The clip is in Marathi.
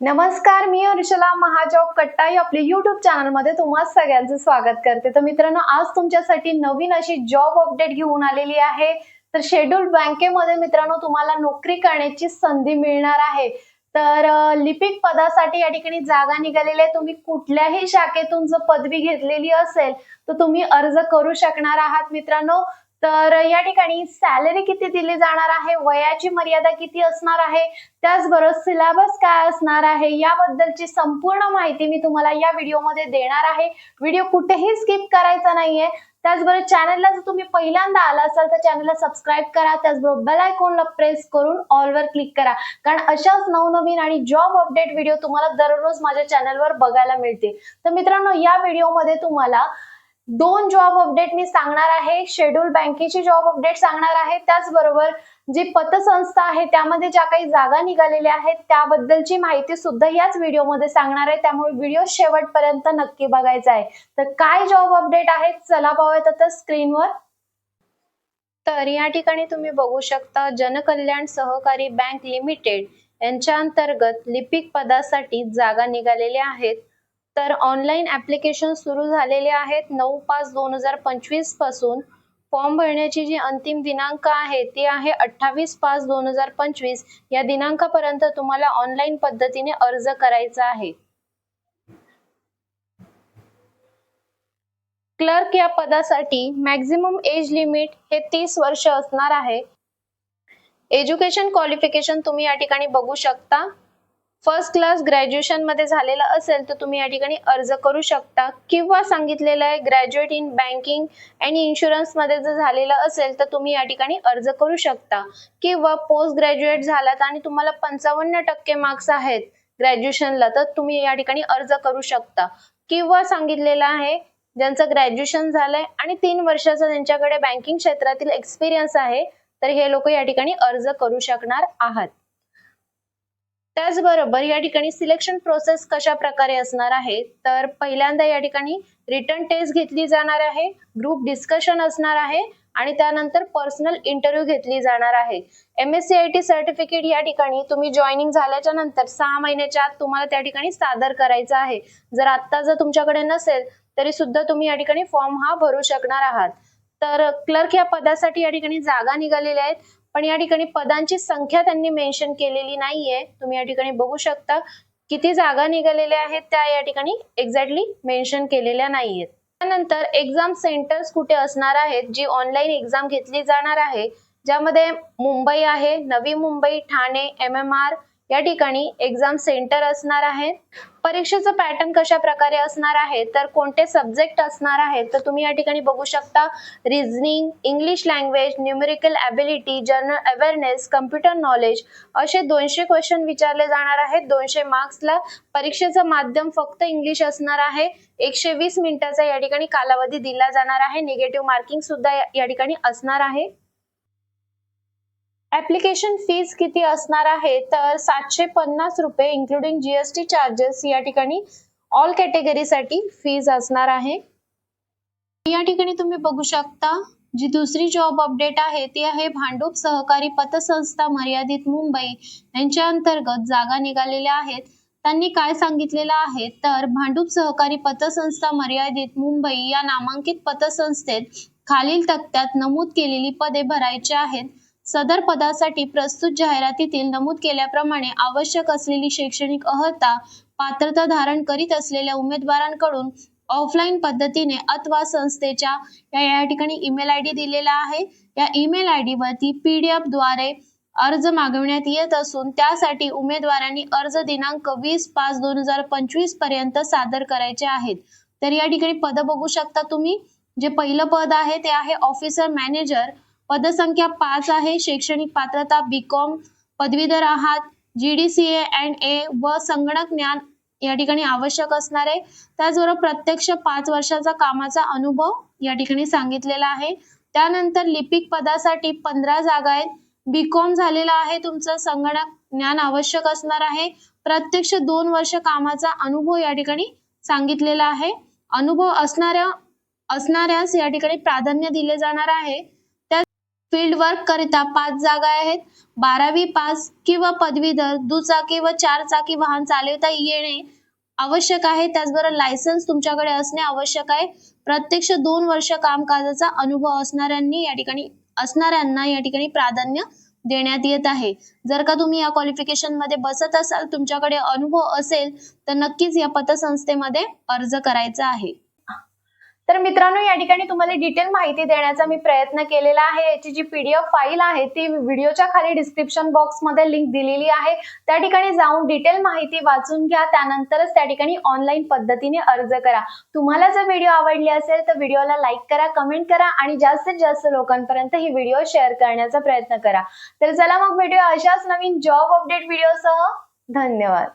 नमस्कार मी हर्षला महाजॉब कट्टाई. आपल्या युट्यूब चॅनलमध्ये तुम्हा सगळ्यांचं स्वागत करते. तर मित्रांनो आज तुमच्यासाठी नवीन अशी जॉब अपडेट घेऊन आलेली आहे. तर शेड्यूल बँकेमध्ये मित्रांनो तुम्हाला नोकरी करण्याची संधी मिळणार आहे. तर लिपिक पदासाठी या ठिकाणी जागा निघालेली आहे. तुम्ही कुठल्याही शाखेतून जर पदवी घेतलेली असेल तर तुम्ही अर्ज करू शकणार आहात मित्रांनो. तर या ठिकाणी सॅलरी किती दिली जाणार आहे? वयाची मर्यादा किती असणार आहे? त्याचबरोबर सिलेबस काय असणार आहे? याबद्दलची संपूर्ण माहिती मी तुम्हाला या व्हिडिओमध्ये देणार आहे. व्हिडिओ कुठेही स्किप करायचा नाहीये. त्याचबरोबर चॅनलला जर तुम्ही पहिल्यांदा आला असाल तर चॅनलला सबस्क्राईब करा. त्याचबरोबर बेल आयकॉनला प्रेस करून ऑलवर क्लिक करा. कारण अशाच नवनवीन आणि जॉब अपडेट व्हिडिओ तुम्हाला दररोज माझ्या चॅनलवर बघायला मिळतील. तर मित्रांनो या व्हिडिओमध्ये तुम्हाला दोन जॉब अपडेट मी सांगणार आहे. शेड्यूल बँकेची जॉब अपडेट सांगणार आहे. त्याचबरोबर जी पतसंस्था आहे त्यामध्ये ज्या काही जागा निघालेल्या आहेत त्याबद्दलची माहिती सुद्धा याच व्हिडिओमध्ये सांगणार आहे. त्यामुळे व्हिडिओ शेवटपर्यंत नक्की बघायचा आहे. तर काय जॉब अपडेट आहेत चला पाहूयात आता स्क्रीनवर तर या ठिकाणी तुम्ही बघू शकता जनकल्याण सहकारी बँक लिमिटेड यांच्या अंतर्गत लिपिक पदासाठी जागा निघालेल्या आहेत. तर ऑनलाईन ऍप्लिकेशन सुरू झालेले आहेत. नऊ पाच दोन हजार पंचवीसपासून. फॉर्म भरण्याची जी अंतिम दिनांक आहे ती आहे अठ्ठावीस पाच दोन हजार पंचवीस. या दिनांकापर्यंत तुम्हाला ऑनलाईन पद्धतीने अर्ज करायचा आहे. क्लर्क या पदासाठी मॅक्झिमम एज लिमिट हे तीस वर्ष असणार आहे. एज्युकेशन क्वालिफिकेशन तुम्ही या ठिकाणी बघू शकता. फर्स्ट क्लास ग्रॅज्युएशनमध्ये झालेला असेल तर तुम्ही या ठिकाणी अर्ज करू शकता. किंवा सांगितलेलं आहे ग्रॅज्युएट इन बँकिंग आणि इन्शुरन्समध्ये जर झालेलं असेल तर तुम्ही या ठिकाणी अर्ज करू शकता. किंवा पोस्ट ग्रॅज्युएट झालात आणि तुम्हाला पंचावन्न टक्के मार्क्स आहेत ग्रॅज्युएशनला तर तुम्ही या ठिकाणी अर्ज करू शकता. किंवा सांगितलेलं आहे ज्यांचं ग्रॅज्युएशन झालंय आणि तीन वर्षाचा त्यांच्याकडे बँकिंग क्षेत्रातील एक्सपिरियन्स आहे तर हे लोक या ठिकाणी अर्ज करू शकणार आहात. त्याचबरोबर या ठिकाणी सिलेक्शन प्रोसेस कशा प्रकारे असणार आहे? तर पहिल्यांदा या ठिकाणी रिटर्न टेस्ट घेतली जाणार आहे ग्रुप डिस्कशन असणार आहे आणि त्यानंतर पर्सनल इंटरव्ह्यू घेतली जाणार आहे. M S C I T certificate या ठिकाणी तुम्ही जॉईनिंग झाल्याच्यानंतर सहा महिन्याच्या आत तुम्हाला त्या ठिकाणी सादर करायचं आहे. जर आत्ता जर तुमच्याकडे नसेल तरी सुद्धा तुम्ही या ठिकाणी फॉर्म हा भरू शकणार आहात. तर क्लर्क या पदासाठी या ठिकाणी जागा निघालेल्या आहेत. पण या ठिकाणी पदांची संख्या त्यांनी मेन्शन केलेली नाहीये. तुम्ही या ठिकाणी बघू शकता किती जागा निघालेल्या आहेत त्या या ठिकाणी एक्झॅक्टली मेन्शन केलेल्या नाहीयेत. त्यानंतर एक्झाम सेंटर्स कुठे असणार आहेत जी ऑनलाईन एक्झाम घेतली जाणार आहे ज्यामध्ये मुंबई आहे Navi Mumbai Thane M M R या ठिकाणी एक्झाम सेंटर असणार आहे. परीक्षेचं पॅटर्न कशा प्रकारे असणार आहे तर कोणते सब्जेक्ट असणार आहेत तर तुम्ही या ठिकाणी बघू शकता. Reasoning English language numerical ability general awareness computer knowledge असे दोनशे क्वेश्चन विचारले जाणार आहेत. दोनशे मार्क्सला परीक्षेचं माध्यम फक्त इंग्लिश असणार आहे. एकशे वीस मिनिटाचा या ठिकाणी कालावधी दिला जाणार आहे. निगेटिव्ह मार्किंग सुद्धा या- या ठिकाणी असणार आहे. ऍप्लिकेशन फीज किती असणार आहे? तर सातशे पन्नास रुपये इन्क्लुडिंग जीएसटी चार्जेस या ठिकाणी ऑल कॅटेगरीसाठी फीज असणार आहे. या ठिकाणी तुम्ही बघू शकता जी दुसरी जॉब अपडेट आहे ती आहे भांडूप सहकारी पतसंस्था मर्यादित मुंबई. यांच्या अंतर्गत जागा निघालेल्या आहेत. त्यांनी काय सांगितलेलं आहे? तर भांडूप सहकारी पतसंस्था मर्यादित मुंबई या नामांकित पतसंस्थेत खालील तक्त्यात नमूद केलेली पदे भरायची आहेत. सदर पदासाठी प्रस्तुत जाहिरातीतील नमूद केल्याप्रमाणे आवश्यक असलेली शैक्षणिक अर्हता पात्रता धारण करीत असलेल्या उमेदवारांकडून ऑफलाईन पद्धतीने अथवा संस्थेच्या या या ठिकाणी ईमेल आय डी दिलेला आहे. या ईमेल आय डी वरती पीडीएफद्वारे अर्ज मागविण्यात येत असून त्यासाठी उमेदवारांनी अर्ज दिनांक वीस पाच दोन हजार पंचवीसपर्यंत सादर करायचे आहेत. तर या ठिकाणी पद बघू शकता तुम्ही. जे पहिलं पद आहे ते आहे ऑफिसर मॅनेजर. पदसंख्या पाच आहे. शैक्षणिक पात्रता बी कॉम पदवीधर आहात. G D C A and A व संगणक ज्ञान या ठिकाणी आवश्यक असणार आहे. त्याचबरोबर प्रत्यक्ष पाच वर्षाचा कामाचा अनुभव या ठिकाणी सांगितलेला आहे. त्यानंतर लिपिक पदासाठी पंधरा जागा आहेत. बी कॉम झालेला आहे. तुमचं संगणक ज्ञान आवश्यक असणार आहे. प्रत्यक्ष दोन वर्ष कामाचा अनुभव या ठिकाणी सांगितलेला आहे. अनुभव असणाऱ्या असणाऱ्यास या ठिकाणी प्राधान्य दिले जाणार आहे. फील्ड वर्क करिता पाच जागा आहेत. बारावी पास किंवा पदवीधर दुचाकी व चार चाकी वाहन चालवता येणे आवश्यक आहे. त्याचबरोबर लायसन्स तुमच्याकडे असणे आवश्यक आहे. प्रत्यक्ष दोन वर्ष कामकाजाचा अनुभव असणाऱ्यांनी या ठिकाणी असणाऱ्यांना या ठिकाणी प्राधान्य देण्यात येत आहे. जर का तुम्ही या क्वालिफिकेशनमध्ये बसत असाल तुमच्याकडे अनुभव असेल तर नक्कीच या पतसंस्थेमध्ये अर्ज करायचा आहे. तर मित्रांनो या ठिकाणी तुम्हाला डिटेल माहिती देण्याचा मी प्रयत्न केलेला आहे. याची जी पीडीएफ फाईल आहे ती व्हिडिओच्या खाली डिस्क्रिप्शन बॉक्समध्ये लिंक दिलेली आहे. त्या ठिकाणी जाऊन डिटेल माहिती वाचून घ्या. त्यानंतरच त्या ठिकाणी ऑनलाईन पद्धतीने अर्ज करा. तुम्हाला जर व्हिडिओ आवडली असेल तर व्हिडिओला लाईक करा कमेंट करा आणि जास्तीत जास्त लोकांपर्यंत ही व्हिडिओ शेअर करण्याचा प्रयत्न करा. तर चला मग व्हिडिओ अशाच नवीन जॉब अपडेट व्हिडिओसह धन्यवाद.